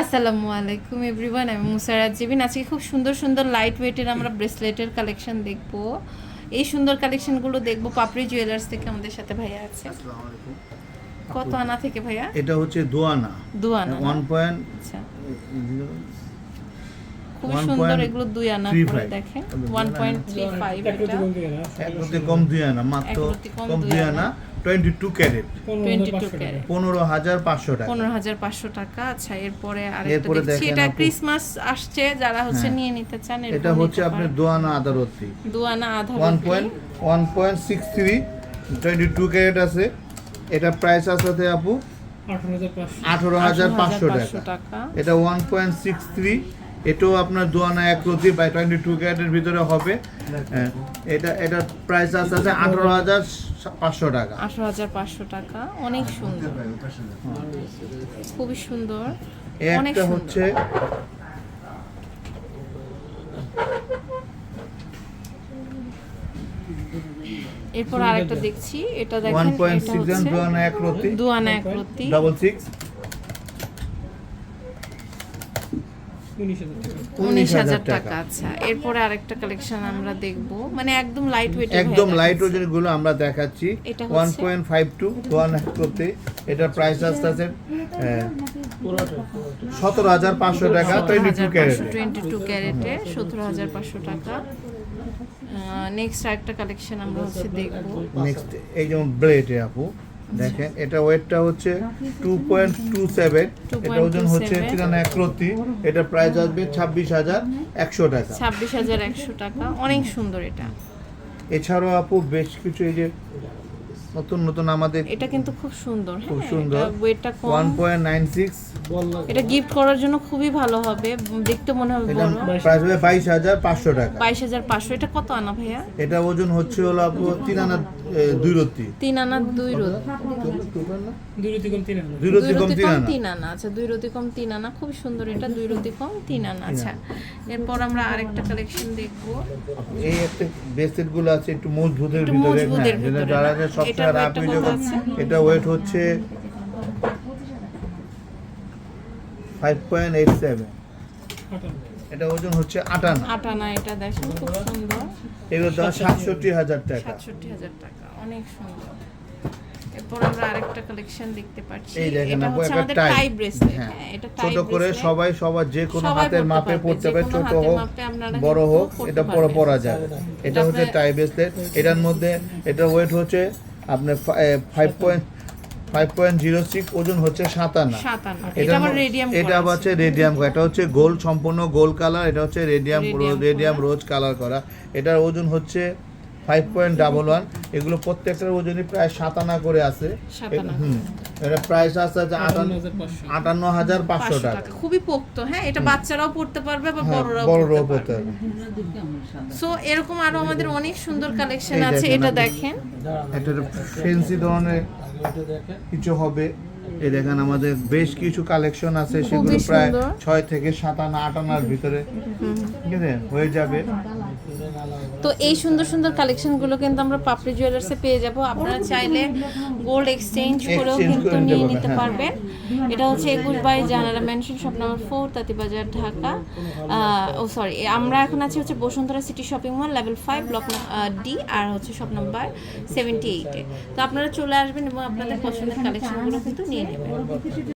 আসসালামু আলাইকুম এভরিওয়ান আমি মুসারাত জিবিন আজকে খুব সুন্দর সুন্দর লাইট ওয়েটের আমরা ব্রেসলেটের কালেকশন দেখব। এই সুন্দর কালেকশনগুলো দেখব পাপড়ি জুয়েলার্স থেকে আমাদের সাথে ভাইয়া আছে। আসসালামু আলাইকুম। কত আনা থেকে ভাইয়া? এটা হচ্ছে দোয়ানা দোয়ানা ওয়ান পয়েন্ট আচ্ছা। খুবই সুন্দর এগুলো দুই আনা করে দেখেন। ওয়ান পয়েন্ট থ্রি ফাইভ এটা। এক রতি কম দুই আনা মাত্র কম কম দুই আনা। আনা twenty two carat twenty two carat পনেরো হাজার পাঁচশো টাকা। পনেরো হাজার পাঁচশো টাকা। আচ্ছা এরপরে আরেকটা দেখছি। এটা ক্রিসমাস আসছে যারা হচ্ছে হ্যাঁ। নিয়ে নিতে চান এটা হচ্ছে আপনার। দোয়ানা আদারতি দু আনা আধা ওয়ান রতি। Point one point six three twenty two carat আছে। এটা প্রাইস আছে আপু? আঠারো হাজার পাঁচশো। টাকা। টাকা। এটা ওয়ান পয়েন্ট সিক্স থ্রি এটাও আপনার দোয়ানা এক রোজি বাই টোয়েন্টি টু ক্যারেটের ভিতরে হবে। হ্যাঁ, এটা এটা প্রাইস আছে আছে আঠারো হাজার পাঁচশো টাকা। আঠারো হাজার পাঁচশো টাকা অনেক সুন্দর। খুবই সুন্দর একটা হচ্ছে এরপর আরেকটা দেখছি এটা দেখেন 1.6 দোয়ানা এক রতি। দোয়ানা এক রতি। 66 উনিশ হাজার টাকা। আচ্ছা। এরপরে আরেকটা কালেকশন আমরা দেখব। মানে একদম লাইট ওয়েট একদম লাইট ওজেনগুলো আমরা দেখাচ্ছি। ওয়ান পয়েন্ট ফাইভ টু দোয়ান এক রতি এটার প্রাইস আসতে আছে সতেরো হাজার পাঁচশো টাকা twenty two carat twenty two ক্যারেটে সতেরো হাজার পাঁচশো টাকা। নেক্সট আরেকটা কালেকশন আমরা হচ্ছে দেখব। নেক্সট এই যেমন ব্লেডে আপু দেখেন এটা ওয়েটটা হচ্ছে টু পয়েন্ট টু সেভেন এটা ওজন হচ্ছে 2.27 তিরানা একরতি এটা প্রাইস আসবে ছাব্বিশ হাজার একশো টাকা। ছাব্বিশ হাজার একশো টাকা। অনেক সুন্দর এটা। এছাড়াও আপু বেশ কিছু এই যে নতুন নতুন আমাদের এটা কিন্তু খুব সুন্দর খুব হ্যাঁ, সুন্দর। ওয়েটটা কম। পয়েন্ট নাইন সিক্স এটা গিফট করার জন্য খুবই ভালো হবে দেখতে মনে হবে বড়। প্রাইস হবে বাইশ হাজার পাঁচশো টাকা। বাইশ হাজার পাঁচশো এটা কত আনা ভাইয়া? এটা ওজন হচ্ছে হলো আপু তিন আনা এ, দুই রতি তিন আনা দুই রতি দুই রতি কম দুই তিন রতি কম আনা তিন আনা আচ্ছা দুই রতি কম তিন আনা খুব সুন্দর এটা দুই রতি কম তিন আনা আচ্ছা। এরপর আমরা আরেকটা কালেকশন দেখব। এই একটা ব্রেসলেটগুলো আছে একটু মজবুতের ভিতরে মজবুতের হ্যাঁ যারা না? যে সবচেয়ে এটার রাফ weight টা ভিডিও কত আছে? এটা ওয়েট হচ্ছে ফাইভ পয়েন্ট এইট সেভেন এটা ওজন হচ্ছে আটানা আট এটা দেখেন খুব সুন্দর। এগুলো দাম সাতষট্টি হাজার টাকা। সাতষট্টি হাজার টাকা অনেক সুন্দর। এরপর আমরা আরেকটা কালেকশন দেখতে পাচ্ছি। এই দেখেন আপু একটা টাই টাই ব্রেসলেট হ্যাঁ। হ্যাঁ এটা ছোট করে সবাই সবার যে কোনো হাতের মাপে পড়তে পারে ছোট হোক বড় হোক এটা পরা। পরা যায় এটা হচ্ছে টাই ব্রেসলেট এটার মধ্যে এটা ওয়েট হচ্ছে আপনার five point five point zero six ওজন হচ্ছে সাতানা এটা এটা আবার হচ্ছে রেডিয়াম এটা হচ্ছে গোল সম্পূর্ণ গোল কালার এটা হচ্ছে রেডিয়াম রেডিয়াম রোজ কালার করা। এটার ওজন হচ্ছে ফাইভ পয়েন্ট ডাবল ওয়ান এগুলো প্রত্যেকটার ওজনই প্রায় সাতানা করে আছে। হুম। এটা প্রাইস আছে যে আটান্ন হাজার পাঁচশো। টাকা। খুবই পোক্ত হ্যাঁ? এটা বাচ্চারাও পড়তে পারবে বা হ্যাঁ বড়রাও বড়রাও পড়তে পড়তে পারবে। সো এরকম আরও আমাদের অনেক সুন্দর কালেকশন আছে এটা দেখেন। এটা ফেন্সি ধরনের কিছু হবে। এই দেখেন আমাদের বেশ কিছু কালেকশন আছে সেগুলো প্রায় ছয় থেকে সাত আনা আট আনার ভিতরে। ঠিক আছে? হয়ে যাবে। তো এই সুন্দর সুন্দর কালেকশনগুলো কিন্তু আমরা পাপড়ি জুয়েলার্সে পেয়ে যাব। আপনারা চাইলে গোল্ড এক্সচেঞ্জ করেও কিন্তু নিয়ে নিতে হ্যাঁ। পারবেন। এটা হচ্ছে একুশ বাই জানালা mansion shop number four Tantibazar Dhaka. ও সরি আমরা এখন আছি হচ্ছে Bashundhara city shopping mall level five block D আর হচ্ছে শপ নাম্বার সেভেন্টি এইটে তো আপনারা চলে আসবেন এবং আপনাদের পছন্দের কালেকশনগুলো কিন্তু নিয়ে নেবেন।